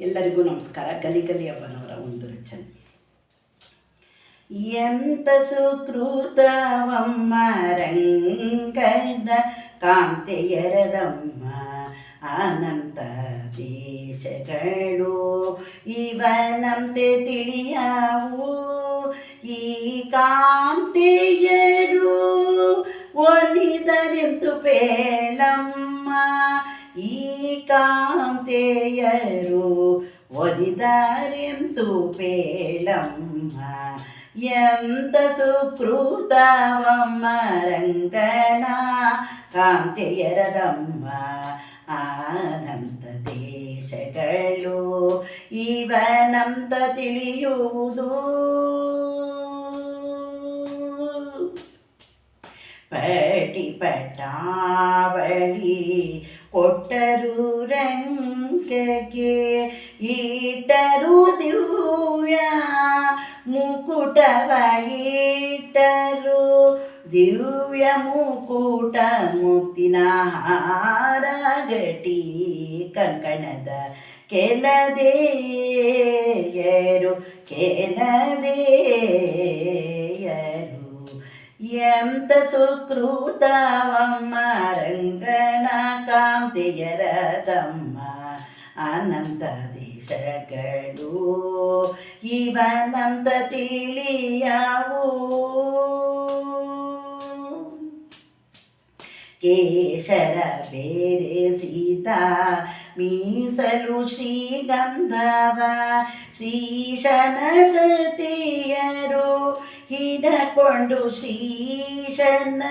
ಎಲ್ಲರಿಗೂ ನಮಸ್ಕಾರ. ಗಲಿ ಗಲಿ ಅಪ್ಪನವರ ಒಂದು ರಚನೆ. ಎಂತ ಸುಕೃತವಮ್ಮ ರಂಗದ ಕಾಂತೆಯರದಮ್ಮ ಅನಂತ ದೇಶಗಳು, ಇವನಂತೆ ತಿಳಿಯಾವು. ಈ ಕಾಂತೆಯರು ಒಲಿದರೆಂತು ಪೇಳಮ್ಮ. ಈ ಕಾಂತೆಯರು ಒಲಿದರೆಂತು ಪೇಳಮ್ಮ ಎಂತ ಸುಕೃತವಮ್ಮ ರಂಗನ ಕಾಂತೆಯರದಮ್ಮ ಆನಂದ ದೇಶಗಳು ಇವನಂತ ತಿಳಿಯುವುದು ಪಟಿ ಪಟಾವಳಿ ಕೊಟ್ಟರು ರಂಗಕ್ಕೆ ಈಟರು ದಿವ್ಯ ಮುಕುಟವ ಇಟ್ಟರು ದಿವ್ಯ ಮುಕುಟ ಮುತ್ತಿನ ಹಾರಗಟಿ ಕಂಕಣದ ಕೆಲದೇಯರು ಕೆಲದೇಯರು ಎಂತ ಸುಕೃತವಮ್ಮ ರಂಗನ ಕಾಂತಿಯರದಮ್ಮ ಅನಂತ ದೇಶಗಳು ಇವನಂತ ತಿಳಿಯವು ಕೇಶರ ಬೇರೆ ಸೀತಾ ಮೀಸಲು ಶ್ರೀಗಂಧವ ಶ್ರೀಶನ ಸತಿಯರು ಹಿಡಕೊಂಡು ಶ್ರೀಶನ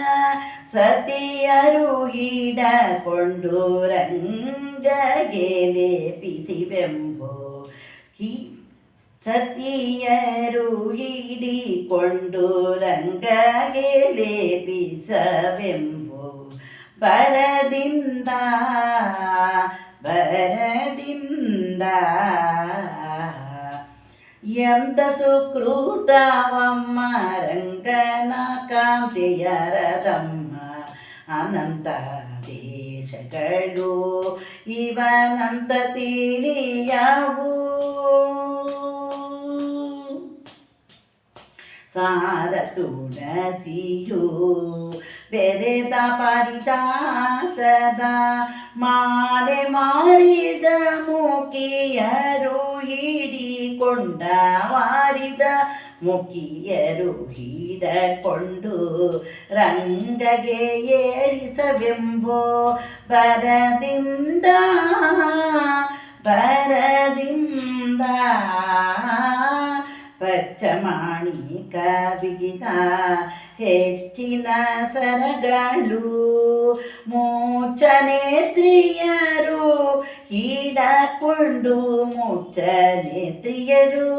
ಸತಿಯರು ಹಿಡಕೊಂಡು ರಂಗಗೆ ಲೇಪಿಸಿವೆಂಬೋ ಹಿ ಸತಿಯರು ಹಿಡಿಕೊಂಡು ರಂಗಗೆ ಲೇಪಿಸವೆಂಬು ಬರದಿಂದ ಬರದಿಂದ ಎಂತ ಸುಕೃತವಮ್ಮ ರಂಗನ ಕಾಂತಿಯರದಮ್ಮ ಅನಂತ ದೇಶಗಳು ಇವನಂತ ತಿಳಿಯವು ಸಾರ ತುಳಸಿಯು ಬೆರೆದ ಪರಿದಾಸದ ಮಾಲೆ ಮಾರಿದ ಮುಖಿಯರು ಹಿಡಿಕೊಂಡ ವಾರಿದ ಮುಖಿಯರು ಹಿಡಕೊಂಡು ರಂಗಗೆ ಏರಿಸವೆಂಬೋ ಬರದಿಂದ ಬರದಿಂದ ಪಚ್ಚಮಾಣಿ ಬಿಗಿದ ಹೆಚ್ಚಿನ ಸರಗಳು ಮೂಚನೇತ್ರಿಯರು ಹಿಡಕೊಂಡು ಮೂಚನೇತ್ರಿಯರು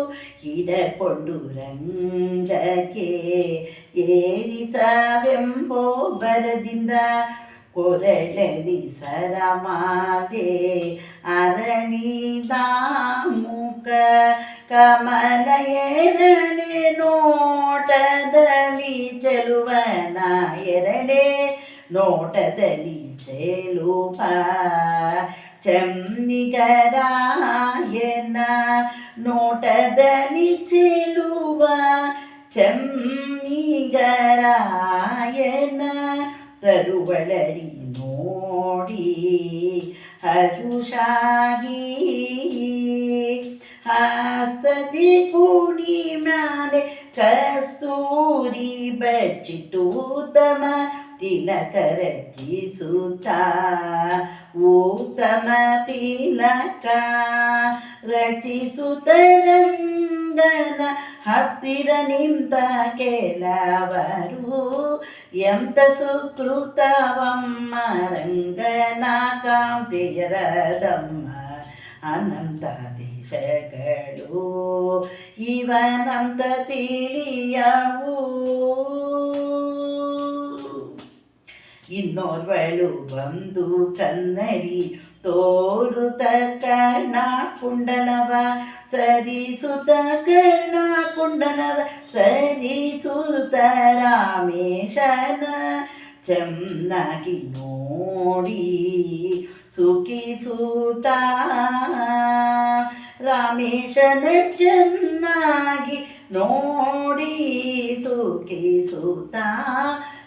ಹಿಡಕೊಂಡು ರಂಗಕ್ಕೆ ಏರಿಸವೆಂಬೋ ಬರದಿಂದ ಕೊರಳಲಿ ಸರಮಾಲೆ ಅರಣಿದ ಮುಖ ಕಮಲ ಎರಡೆ ನೋಟದಲ್ಲಿ ಚೆಲುವನ ಎರಡೆ ನೋಟದಲ್ಲಿ ಚೆಲುವ ಚಮ್ನಿಗರಾಯನ ನೋಟದಲ್ಲಿ ಚೆಲುವ ಚಮ್ನಿಗರಾಯನ ತರುವಳಡಿ ನೋಡಿ ಹರುಷಾಗಿ ಹಾಸದಿ ಪುಣಿ ಮ್ಯಾಲೆ ಕಸ್ತೂರಿ ಬಚ್ಚಿತು ಉತ್ತಮ ತಿಲಕ ರಚಿಸುತ್ತ ಉತ್ತಮ ತಿಲಕ ರಚಿಸುತ್ತ ರಂಗನ ಹತ್ತಿರ ನಿಂತ ಕೆಲವರು ಎಂತ ಸುಕೃತವಮ್ಮ ರಂಗನ ಕಾಂತಿಯರದಮ್ಮ ಅನಂತ ದೇಶಗಳು ಇವನಂತ ತಿಳಿಯವು ಇನ್ನೋರ್ವಳು ಬಂದು ಕನ್ನಡಿ ತೋರುತ ಕರ್ಣ ಕುಂಡಲವ ಸರಿಸುತ ಕರ್ಣ ಕುಂಡಲವ ಸರಿಸುತ ರಾಮೇಶನ ಚೆನ್ನಾಗಿ ನೋಡಿ ಸುಖಿಸುತ್ತ. ರಾಮೇಶನ ಚೆನ್ನಾಗಿ ನೋಡಿ ಸುಖಿಸುತ್ತ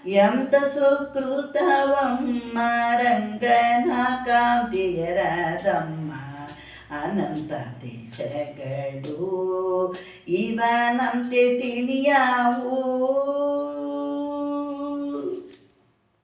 ಎಂತ ಸುಕೃತವಮ್ಮ ರಂಗನ ಕಾಂತಿಯರದಮ್ಮ ಅನಂತ ದೇಶಗಳು ಇವನಂತೆ ತಿಳಿಯಾವು.